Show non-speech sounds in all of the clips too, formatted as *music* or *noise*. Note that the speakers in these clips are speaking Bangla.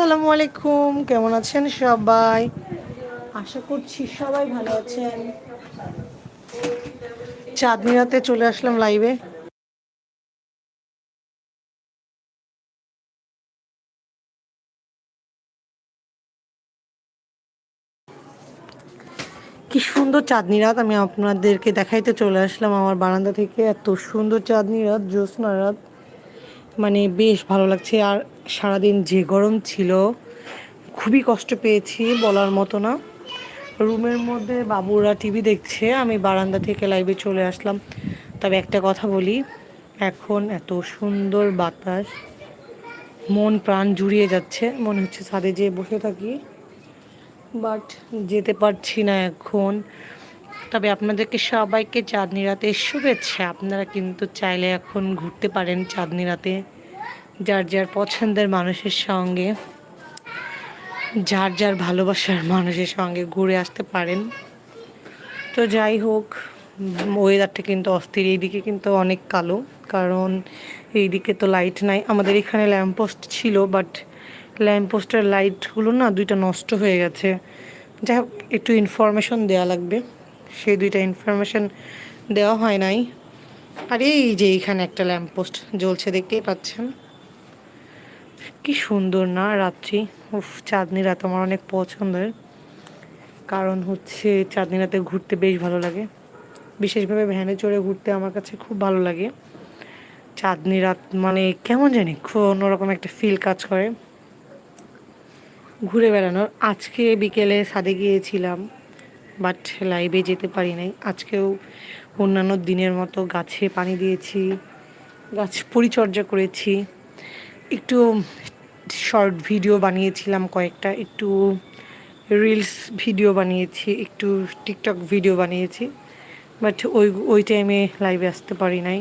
আসসালামু আলাইকুম, কেমন আছেন সবাই? আশা করছি সবাই ভালো আছেন। চাঁদনি রাতে চলে আসলাম লাইভে কি সুন্দর চাঁদনি রাত, আমি আপনাদেরকে দেখাইতে চলে আসলাম আমার বারান্দা থেকে। এত সুন্দর চাঁদনি রাত, জ্যোৎস্না রাত। মানে বেশ ভালো লাগছে। আর সারাদিন যে গরম ছিল, খুবই কষ্ট পেয়েছি বলার মতো না। রুমের মধ্যে বাবুরা টিভি দেখছে, আমি বারান্দা থেকে লাইভে চলে আসলাম। তবে একটা কথা বলি, এখন এত সুন্দর বাতাস, মন প্রাণ জুড়িয়ে যাচ্ছে। মনে হচ্ছে ছাদে যেয়ে বসে থাকি, বাট যেতে পারছি না এখন। তবে আপনাদেরকে সবাইকে চাঁদনি রাতে শুভেচ্ছা। আপনারা কিন্তু চাইলে এখন ঘুরতে পারেন চাঁদনি রাতে। যার যার পছন্দের মানুষের সঙ্গে, যার যার ভালোবাসার মানুষের সঙ্গে ঘুরে আসতে পারেন। তো যাই হোক ওয়েদারটা কিন্তু অস্থির, এইদিকে কিন্তু অনেক কালো, কারণ এইদিকে তো লাইট নাই। আমাদের এখানে ল্যাম্পপোস্ট ছিল বাট ল্যাম্পপোস্টের লাইটগুলো না দুইটা নষ্ট হয়ে গেছে। যাই হোক, একটু ইনফরমেশন দেওয়া লাগবে। সেই দুইটা ইনফরমেশন দেওয়া হয় নাই। আর এই যে এইখানে একটা ল্যাম্পপোস্ট জ্বলছে, দেখতেই পাচ্ছেন। কি সুন্দর না রাত্রি। উফ, চাঁদনি রাত আমার অনেক পছন্দের। কারণ হচ্ছে চাঁদনি রাতে ঘুরতে বেশ ভালো লাগে। বিশেষভাবে ভ্যানে চড়ে ঘুরতে আমার কাছে খুব ভালো লাগে। চাঁদনি রাত মানে কেমন জানি খুব অন্যরকম একটা ফিল কাজ করে। ঘুরে বেড়ানোর। আজকে বিকেলে সাদে গিয়েছিলাম বাট লাইভে যেতে পারি নাই। আজকেও অন্যান্য দিনের মতো গাছে পানি দিয়েছি, গাছ পরিচর্যা করেছি। একটু শর্ট ভিডিও বানিয়েছিলাম কয়েকটা, একটু রিলস ভিডিও বানিয়েছি, একটু টিকটক ভিডিও বানিয়েছি বাট ওই ওই টাইমে লাইভে আসতে পারি নাই।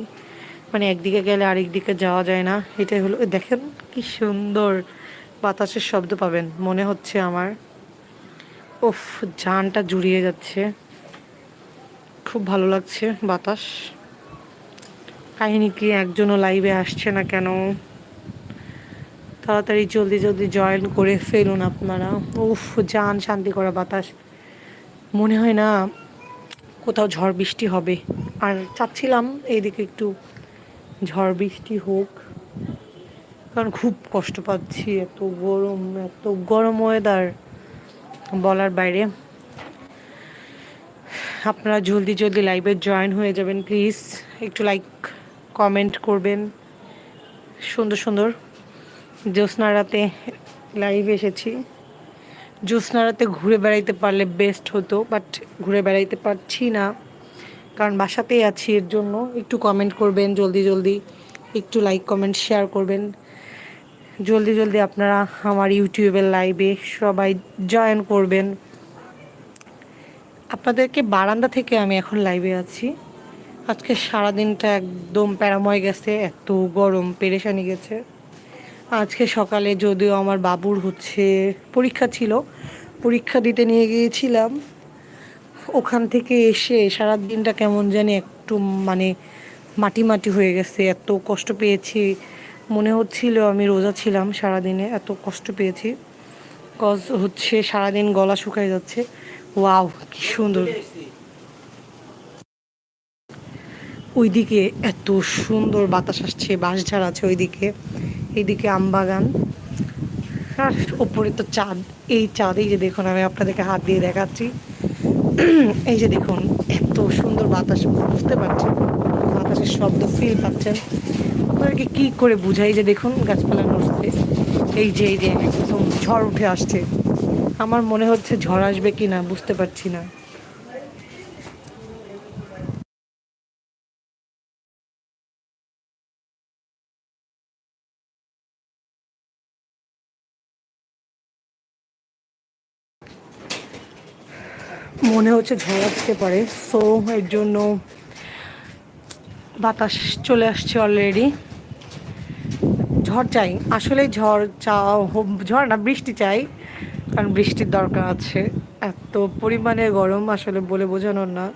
মানে একদিকে গেলে আরেক দিকে যাওয়া যায় না, এটাই হলো, দেখেন কি সুন্দর বাতাসের শব্দ পাবেন, মনে হচ্ছে আমার। ওফ জানটা জুড়িয়ে যাচ্ছে। খুব ভালো লাগছে বাতাস। কাহিনী কি একজনও লাইভে আসছে না কেন? তাড়াতাড়ি জলদি জলদি জয়েন করে ফেলুন আপনারা। উফ, যান, শান্তি করা বাতাস। মনে হয় না কোথাও ঝড় বৃষ্টি হবে। আর চাচ্ছিলাম এইদিকে একটু ঝড় বৃষ্টি হোক, কারণ খুব কষ্ট পাচ্ছি এত গরম এত গরম ওয়েদার বলার বাইরে। আপনারা জলদি জলদি লাইভে জয়েন হয়ে যাবেন প্লিজ একটু লাইক কমেন্ট করবেন। সুন্দর সুন্দর। জ্যোৎস্না লাইভ এসেছি। জ্যোৎস্না রাতে ঘুরে বেড়াইতে পারলে বেস্ট হতো বাট ঘুরে বেড়াইতে পারছি না। কারণ বাসাতেই আছি, এর জন্য একটু কমেন্ট করবেন, জলদি জলদি একটু লাইক কমেন্ট শেয়ার করবেন। জলদি জলদি আপনারা আমার ইউটিউবের লাইভে সবাই জয়েন করবেন। আপনাদেরকে বারান্দা থেকে আমি এখন লাইভে আছি। আজকে সারাদিনটা একদম প্যারাময় গেছে, এত গরম, পেরেশানি গেছে। আজকে সকালে যদিও আমার বাবুর হচ্ছে পরীক্ষা ছিল, পরীক্ষা দিতে নিয়ে গিয়েছিলাম। ওখান থেকে এসে সারা দিনটা কেমন জানি একটু মানে মাটি মাটি হয়ে গেছে, এত কষ্ট পেয়েছি। মনে হচ্ছিল আমি রোজা ছিলাম সারাদিনে, এত কষ্ট পেয়েছি। কজ হচ্ছে সারাদিন গলা শুকায় যাচ্ছে। ওয়াও, কি সুন্দর। ওইদিকে এত সুন্দর বাতাস আসছে বাঁশঝাড় আছে ওইদিকে। এইদিকে আমবাগান আর ওপরে তো চাঁদ। এই চাঁদ এই যে দেখুন, আমি আপনাদেরকে হাত দিয়ে দেখাচ্ছি। *clears throat* এই যে দেখুন, এত সুন্দর বাতাস, বুঝতে পারছেন? বাতাসের শব্দ ফিল পাচ্ছেন? আপনাদেরকে কী করে বুঝাই যে দেখুন, গাছপালা নড়ছে। এই যে এই যে, একদম ঝড় উঠে আসছে। আমার মনে হচ্ছে ঝড় আসবে কি না বুঝতে পারছি না। মনে হচ্ছে ঝড় আসতে পারে। সো এর জন্য বাতাস চলে আসছে অলরেডি ঝড় চাই। আসলে ঝড় চাও ঝড় না, বৃষ্টি চাই। কারণ বৃষ্টির দরকার আছে। এত পরিমাণে গরম আসলে বলে বোঝানোর না।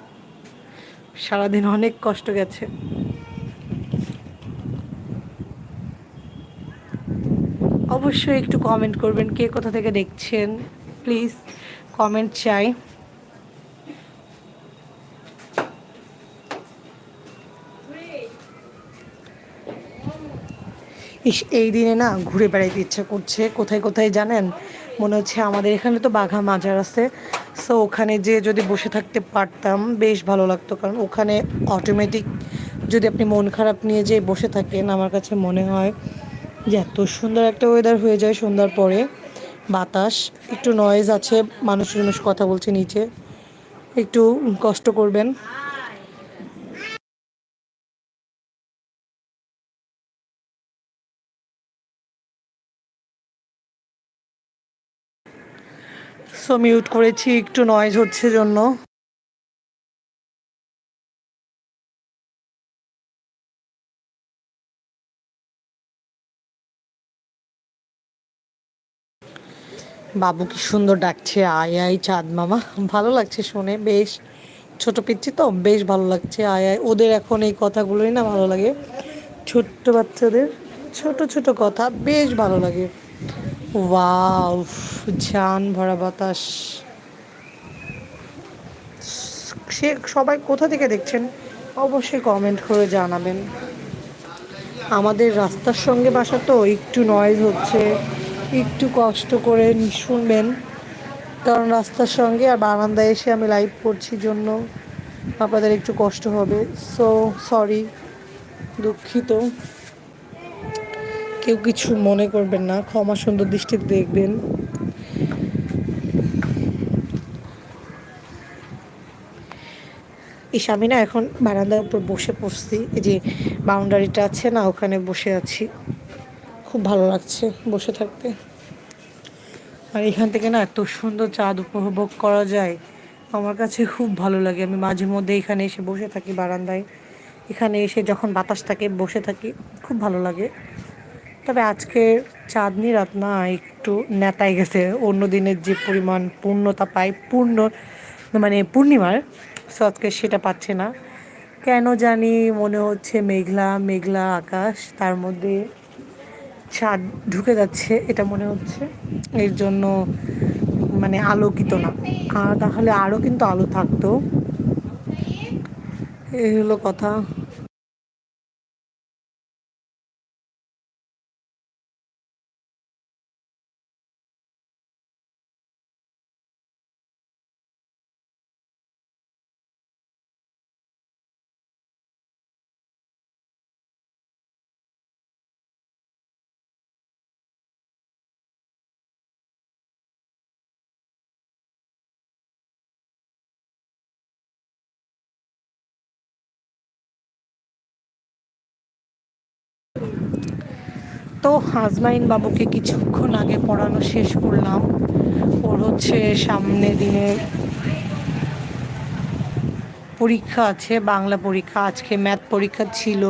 সারাদিন অনেক কষ্ট গেছে। অবশ্যই অবশ্যই একটু কমেন্ট করবেন কে কোথা থেকে দেখছেন। প্লিজ কমেন্ট চাই। ইস, এই দিনে না ঘুরে বেড়াইতে ইচ্ছা করছে। কোথায় কোথায় জানেন? মনে হচ্ছে আমাদের এখানে তো বাঘা মাজার আছে। সো ওখানে যে যদি বসে থাকতে পারতাম, বেশ ভালো লাগতো। কারণ ওখানে অটোমেটিক যদি আপনি মন খারাপ নিয়ে যে বসে থাকেন, আমার কাছে মনে হয় যে এত সুন্দর একটা ওয়েদার হয়ে যায় সন্ধ্যার পরে। বাতাস, একটু নয়েজ আছে মানুষ মানুষ কথা বলছে নিচে। একটু কষ্ট করবেন। সো মিউট করেছি, একটু নয়েজ হচ্ছে জন্য। বাবু কি সুন্দর ডাকছে, আয় আয়, চাঁদ মামা। ভালো লাগছে শুনে, বেশ। ছোট পিচ্ছি তো, বেশ ভালো লাগছে, আয় আয়। ওদের এখন এই কথাগুলোই না ভালো লাগে। ছোট্ট বাচ্চাদের ছোট ছোট কথা, বেশ ভালো লাগে। ওয়াও, জান ভরা বাতাস। সে সবাই কোথা থেকে দেখছেন? অবশ্যই কমেন্ট করে জানাবেন। আমাদের রাস্তার সঙ্গে বাসা তো একটু নয়েজ হচ্ছে, একটু কষ্ট করে শুনবেন। কারণ রাস্তার সঙ্গে আর বারান্দায় এসে আমি লাইভ করছি জন্য আপনাদের একটু কষ্ট হবে। সো সরি দুঃখিত। কেউ কিছু মনে করবেন না ক্ষমা সুন্দর দৃষ্টিতে দেখবেন। ইস আমি না এখন বারান্দার উপর বসে পড়ছি এই যে বাউন্ডারিটা আছে না ওখানে বসে আছি। খুব ভালো লাগছে বসে থাকতে। আর এখান থেকে না এত সুন্দর চাঁদ উপভোগ করা যায় আমার কাছে খুব ভালো লাগে। আমি মাঝে মধ্যে এখানে এসে বসে থাকি বারান্দায়। এখানে এসে যখন বাতাস থাকে বসে থাকি খুব ভালো লাগে। তবে আজকে চাঁদনি রাত না একটু নেতায় গেছে। অন্য দিনের যে পরিমাণ পূর্ণতা পায়, পূর্ণ মানে পূর্ণিমার, সো আজকে সেটা পাচ্ছে না। কেন জানি মনে হচ্ছে মেঘলা মেঘলা আকাশ, তার মধ্যে ছাদ ঢুকে যাচ্ছে, এটা মনে হচ্ছে। এর জন্য মানে আলোকিত না। তাহলে আরও কিন্তু আলো থাকতো। এই হলো কথা। তো হাজমাইন বাবুকে কিছুক্ষণ আগে পড়ানো শেষ করলাম। ওর হচ্ছে সামনে দিনে পরীক্ষা আছে, বাংলা পরীক্ষা, আজকে ম্যাথ পরীক্ষা ছিল।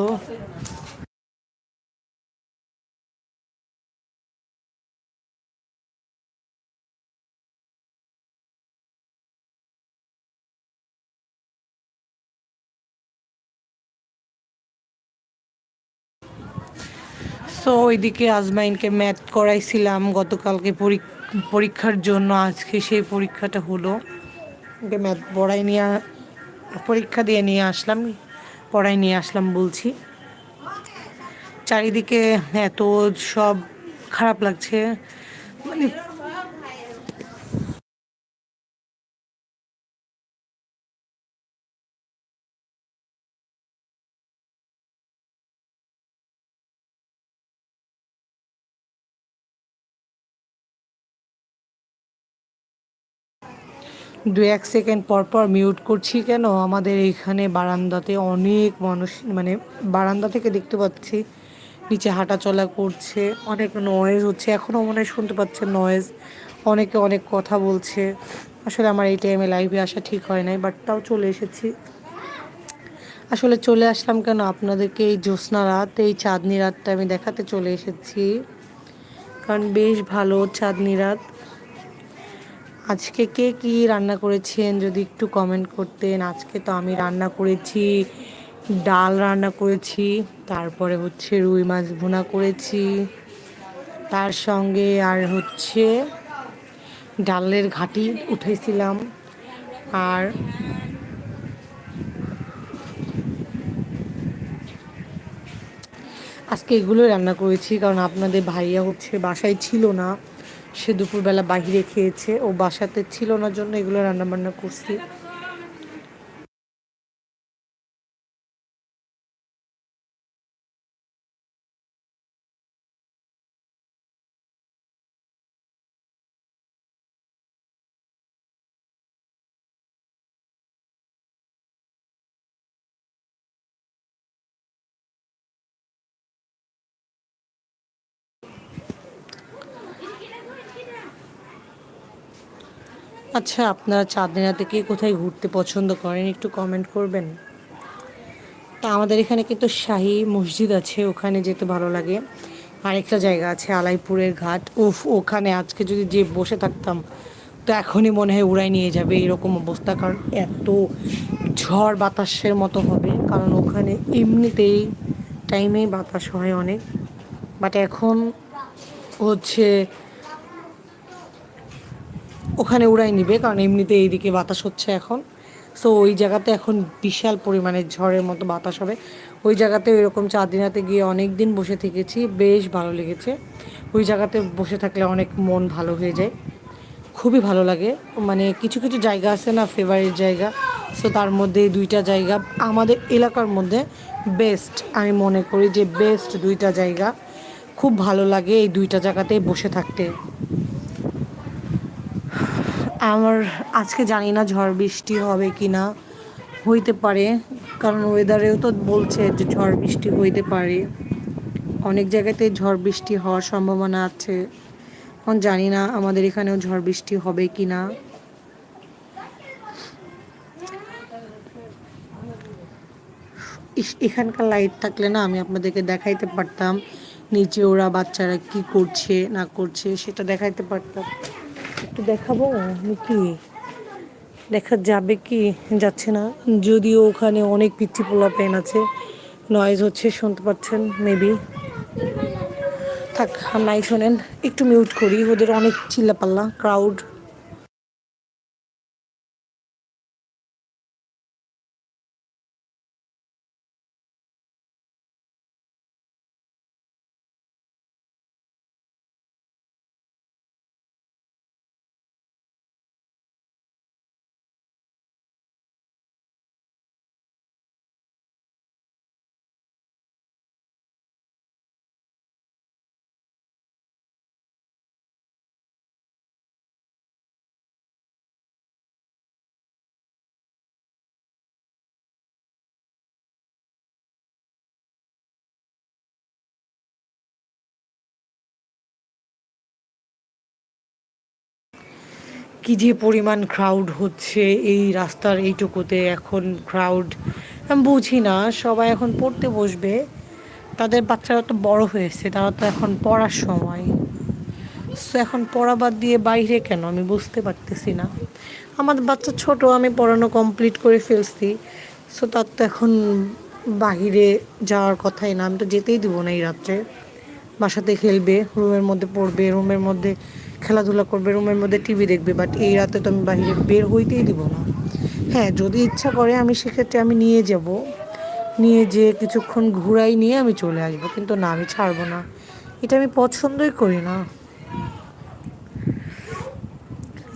সো ওইদিকে আজমাইনকে ম্যাথ করাইছিলাম, গতকালকে পরীক্ষার জন্য, আজকে সেই পরীক্ষাটা হলো। ওকে ম্যাথ পড়াই নিয়ে, পরীক্ষা দিয়ে নিয়ে আসলাম, পড়াই নিয়ে আসলাম বলছি। চারিদিকে এত সব খারাপ লাগছে মানে দু এক সেকেন্ড পর পর মিউট করছি কেন? আমাদের এইখানে বারান্দাতে অনেক মানুষ মানে বারান্দা থেকে দেখতে পাচ্ছি। নিচে হাঁটা চলা করছে, অনেক নয়েজ হচ্ছে। এখনও মনে শুনতে পাচ্ছে নয়েজ অনেকে অনেক কথা বলছে। আসলে আমার এই টাইমে লাইভে আসা ঠিক হয় নাই বাট তাও চলে এসেছি। আসলে চলে আসলাম কেন? আপনাদেরকে এই জ্যোৎস্না রাত, এই চাঁদনি রাতটা আমি দেখাতে চলে এসেছি। কারণ বেশ ভালো চাঁদনি রাত। আজকে কে কি রান্না করেছেন যদি একটু কমেন্ট করতেন। আজকে তো আমি রান্না করেছি, ডাল রান্না করেছি, তারপরে হচ্ছে রুই মাছ ভুনা করেছি, তার সঙ্গে আর হচ্ছে ডালের ঘাটি উঠেছিলাম, আর আজকে এগুলোই রান্না করেছি, কারণ আপনাদের ভাইয়া হচ্ছে বাসায় ছিল না। সে দুপুরবেলা বাহিরে খেয়েছে। ও বাসাতে ছিল না জন্য এগুলো রান্নাবান্না করছি। আচ্ছা আপনারা চাঁদনিরা থেকে কোথায় ঘুরতে পছন্দ করেন? একটু কমেন্ট করবেন? তা আমাদের এখানে কিন্তু শাহী মসজিদ আছে, ওখানে যেতে ভালো লাগে। আরেকটা জায়গা আছে, আলাইপুরের ঘাট। উফ, ওখানে আজকে যদি যে বসে থাকতাম, তো এখনই মনে হয় উড়াই নিয়ে যাবে এরকম অবস্থা, কারণ এত ঝড় বাতাসের মতো হবে। কারণ ওখানে এমনিতেই টাইমেই বাতাস হয় অনেক। বাট এখন হচ্ছে ওখানে উড়াই নিবে, কারণ এমনিতে এইদিকে বাতাস হচ্ছে এখন। সো ওই জায়গাতে এখন বিশাল পরিমাণে ঝড়ের মতো বাতাস হবে। ওই জায়গাতে এরকম চাঁদিনাতে গিয়ে অনেক দিন বসে থেকেছি, বেশ ভালো লেগেছে। ওই জায়গাতে বসে থাকলে অনেক মন ভালো হয়ে যায়। খুবই ভালো লাগে। মানে কিছু কিছু জায়গা আছে না ফেভারিট জায়গা। সো তার মধ্যে দুইটা জায়গা আমাদের এলাকার মধ্যে বেস্ট আমি মনে করি যে বেস্ট দুইটা জায়গা। খুব ভালো লাগে এই দুইটা জায়গাতে বসে থাকতে। আমার আজকে জানি না ঝড় বৃষ্টি হবে কি না হইতে পারে। কারণ ওয়েদারেও তো বলছে যে ঝড় বৃষ্টি হইতে পারে। অনেক জায়গাতে ঝড় বৃষ্টি হওয়ার সম্ভাবনা আছে। এখন জানি না আমাদের এখানেও ঝড় বৃষ্টি হবে কি না এখানকার লাইট থাকলে না আমি আপনাদেরকে দেখাইতে পারতাম, নিচে ওরা বাচ্চারা কি করছে, না করছে, সেটা দেখাইতে পারতাম। একটু দেখাবো? কি? দেখা যাবে কি? যাচ্ছে না। যদিও ওখানে অনেক পিচ্ছি পোলা পেন আছে। নয়েজ হচ্ছে, শুনতে পাচ্ছেন? মেবি থাক নাই শোনেন। একটু মিউট করি। ওদের অনেক চিল্লাপাল্লা ক্রাউড কি যে পরিমাণ ক্রাউড হচ্ছে এই রাস্তার এইটুকুতে এখন ক্রাউড আমি বুঝি না, সবাই এখন পড়তে বসবে। তাদের বাচ্চারা তো বড় হয়েছে, তারা তো এখন পড়ার সময়। সো এখন পড়া বাদ দিয়ে বাইরে কেন? আমি বুঝতে পারতেছি না। আমাদের বাচ্চা ছোট, আমি পড়ানো কমপ্লিট করে ফেলছি। সো তার তো এখন বাহিরে যাওয়ার কথাই না, আমি তো যেতেই দেবো না এই রাত্রে। বাসাতে খেলবে রুমের মধ্যে পড়বে রুমের মধ্যে খেলাধুলা করবে, রুমের মধ্যে টিভি দেখবে বাট এই রাতে তো আমি বাইরে বের হইতেই দিব না। হ্যাঁ যদি ইচ্ছা করে আমি সেক্ষেত্রে আমি নিয়ে যাব। নিয়ে যে কিছুক্ষণ ঘুরাই নিয়ে আমি চলে আসব, কিন্তু না, আমি ছাড়বো না। এটা আমি পছন্দই করি না।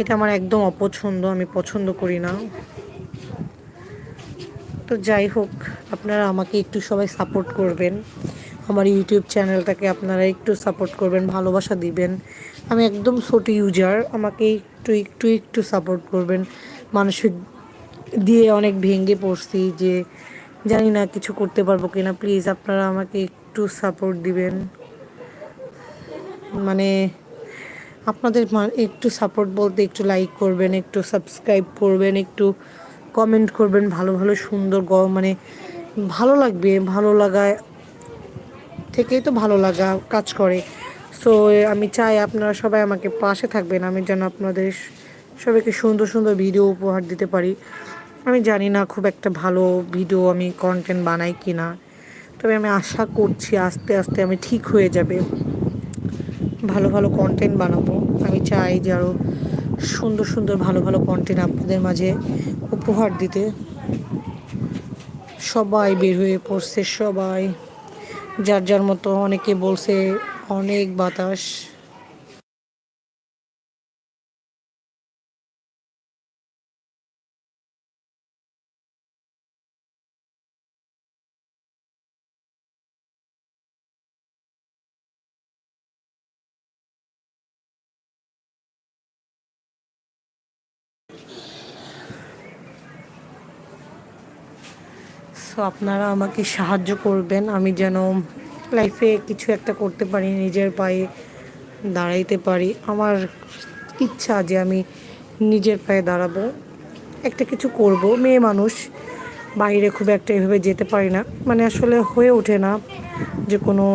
এটা আমার একদম অপছন্দ, আমি পছন্দ করি না। তো যাই হোক, আপনারা আমাকে একটু সবাই সাপোর্ট করবেন। আমার ইউটিউব চ্যানেলটাকে আপনারা একটু সাপোর্ট করবেন, ভালোবাসা দিবেন। আমি একদম ছোট ইউজার আমাকে একটু একটু একটু সাপোর্ট করবেন। মানসিক দিয়ে অনেক ভেঙে পড়ছি যে, জানি না কিছু করতে পারব কিনা। প্লিজ আপনারা আমাকে একটু সাপোর্ট দিবেন। মানে আপনাদের একটু সাপোর্ট বলতে একটু লাইক করবেন, একটু সাবস্ক্রাইব করবেন, একটু কমেন্ট করবেন। ভালো ভালো, সুন্দর গ মানে ভালো লাগবে, ভালো লাগায় থেকেই তো ভালো লাগা কাজ করে। সো আমি চাই আপনারা সবাই আমাকে পাশে থাকবেন। আমি যেন আপনাদের সবাইকে সুন্দর সুন্দর ভিডিও উপহার দিতে পারি। আমি জানি না খুব একটা ভালো ভিডিও আমি কন্টেন্ট বানাই কি না তবে আমি আশা করছি আস্তে আস্তে আমি ঠিক হয়ে যাবে। ভালো ভালো কন্টেন্ট বানাবো। আমি চাই যে আরও সুন্দর সুন্দর, ভালো ভালো কন্টেন্ট আপনাদের মাঝে উপহার দিতে। সবাই বের হয়ে পড়ছে, সবাই। যার যার মতো অনেকে বলছে অনেক বাতাস। সো আপনারা আমাকে সাহায্য করবেন। আমি যেন লাইফে কিছু একটা করতে পারি, নিজের পায়ে দাঁড়াইতে পারি। আমার ইচ্ছা যে আমি নিজের পায়ে দাঁড়াবো, একটা কিছু করব। মেয়ে মানুষ, বাইরে খুব একটা এভাবে যেতে পারি না। মানে আসলে হয়ে ওঠে না যে কোনো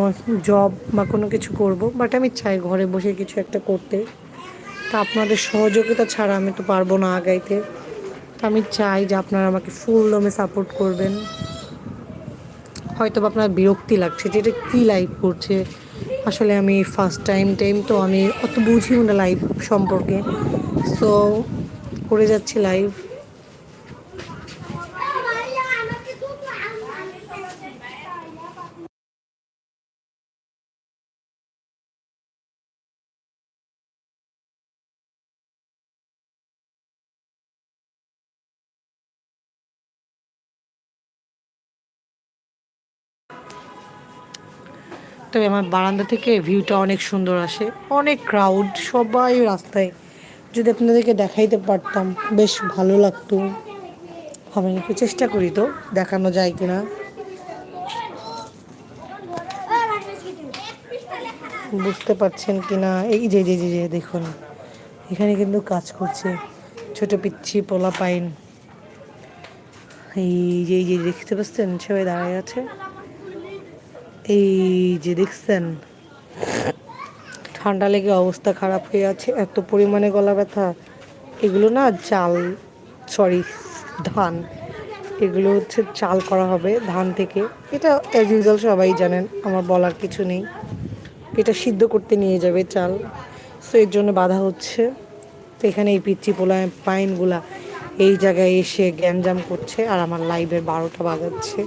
জব বা কোনো কিছু করব। বাট আমি চাই ঘরে বসে কিছু একটা করতে। তা আপনাদের সহযোগিতা ছাড়া আমি তো পারব না আগাইতে। তো আমি চাই যে আপনারা আমাকে ফুল দমে সাপোর্ট করবেন। হয়তো আপনার বিরক্তি লাগছে যে এটা কী লাইভ করছে। আসলে আমি ফার্স্ট টাইম টাইম তো আমি অত বুঝিও না লাইভ সম্পর্কে। সো করে যাচ্ছি লাইভ তবে আমার বারান্দা থেকে ভিউটা অনেক সুন্দর আসে। অনেক ক্রাউড সবাই রাস্তায়। যদি আপনাদেরকে দেখাইতে পারতাম, বেশ ভালো লাগতো। আমি একটু চেষ্টা করি তো, দেখানো যায় কিনা। বুঝতে পারছেন কিনা? এই যে যে যে দেখুন। এখানে কিন্তু কাজ করছে ছোট পিচ্ছি পোলা পাইন এই যে যে, দেখতে পাচ্ছেন? সবাই দাঁড়ায় আছে। এই যে দেখছেন, ঠান্ডা লেগে অবস্থা খারাপ হয়ে আছে, এত পরিমাণে গলা ব্যথা। এগুলো না চাল সরি ধান, এগুলো হচ্ছে চাল করা হবে ধান থেকে। এটা অ্যাজ ইউজুয়াল সবাই জানেন, আমার বলার কিছু নেই। এটা সিদ্ধ করতে নিয়ে যাবে চাল সো এর জন্য বাধা হচ্ছে। তো এখানে এই পিচ্ছি পোলা পাইনগুলা এই জায়গায় এসে গ্যাঞ্জাম করছে, আর আমার লাইভের বারোটা বাজাচ্ছে।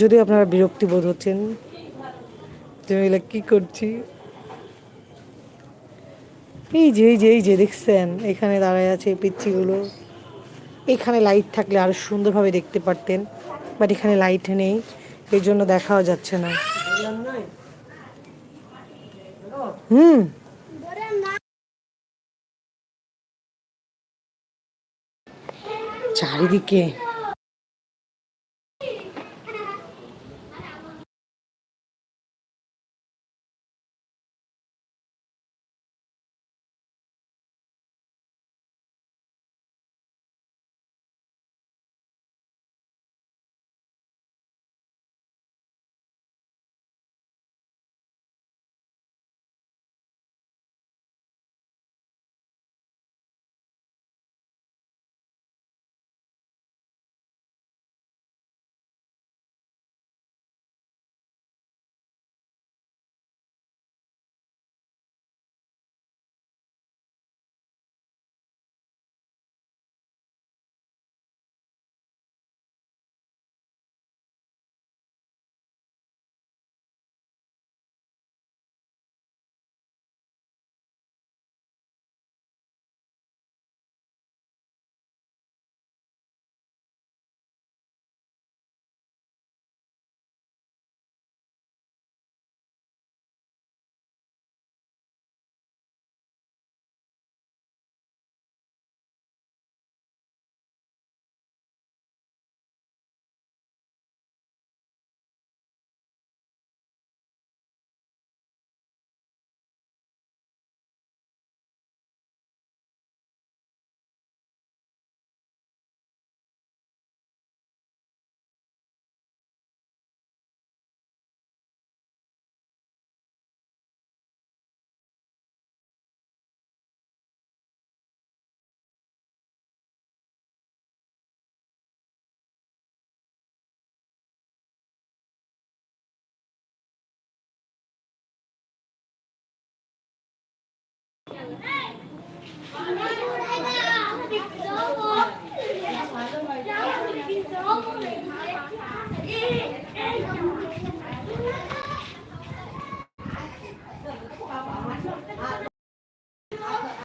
যদিও আপনারা বিরক্তি বোধ হচ্ছেন, যে এগুলো কী করছি? এই যে এই যে এই যে, দেখছেন, এখানে দাঁড়ায় আছে পিচ্ছিগুলো এখানে লাইট থাকলে আরও সুন্দরভাবে দেখতে পারতেন বাট এখানে লাইট নেই এই জন্য দেখাও যাচ্ছে না। হুম। চারিদিকে